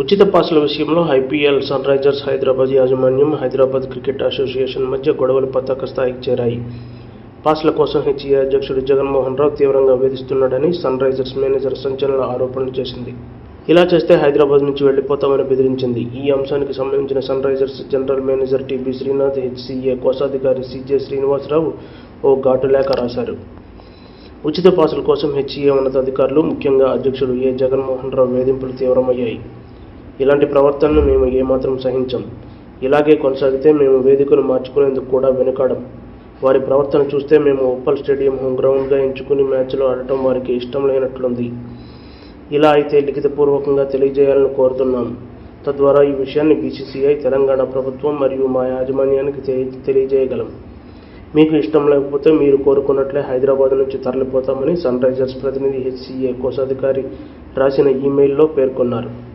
ఉచిత పాసుల విషయంలో IPL sun Risers Hyderabad యాజమాన్యం హైదరాబాద్ క్రికెట్ అసోసియేషన్ మధ్య గొడవలు పతాక స్థాయికి చేరాయి. పాస్ల కోసం హెచ్ఏ అధ్యక్షుడు జగన్మోహన్ రావు తీవ్రంగా వేధిస్తున్నాడని సన్ రైజర్స్ మేనేజర్ సంచలన ఆరోపణలు చేసింది. ఇలా చేస్తే హైదరాబాద్ నుంచి వెళ్ళిపోతామని బెదిరించింది. ఈ అంశానికి సంబంధించిన sunrisers general manager TB Srinath HCA కోశాధికారి సిజే శ్రీనివాసరావు ఓ ఘాటు లేఖ రాశారు. ఉచిత పాసుల కోసం హెచ్ఈఏ ఉన్నతాధికారులు ముఖ్యంగా అధ్యక్షుడు ఏ జగన్మోహన్ రావు వేధింపులు తీవ్రమయ్యాయి. ఇలాంటి ప్రవర్తనను మేము ఏమాత్రం సహించం ఇలాగే కొనసాగితే మేము వేదికను మార్చుకునేందుకు కూడా వెనుకాడం వారి ప్రవర్తన చూస్తే మేము ఉప్పల్ స్టేడియం హోమ్ గ్రౌండ్గా ఎంచుకుని మ్యాచ్లో ఆడటం వారికి ఇష్టం లేనట్లుంది. ఇలా అయితే లిఖితపూర్వకంగా తెలియజేయాలని కోరుతున్నాం. తద్వారా ఈ విషయాన్ని బీసీసీఐ తెలంగాణ ప్రభుత్వం మరియు మా యాజమాన్యానికి తె- తెలియజేయగలం. మీకు ఇష్టం లేకపోతే మీరు కోరుకున్నట్లే హైదరాబాద్ నుంచి తరలిపోతామని సన్ రైజర్స్ ప్రతినిధి హెచ్సీఏ కోశాధికారి రాసిన ఈమెయిల్లో పేర్కొన్నారు.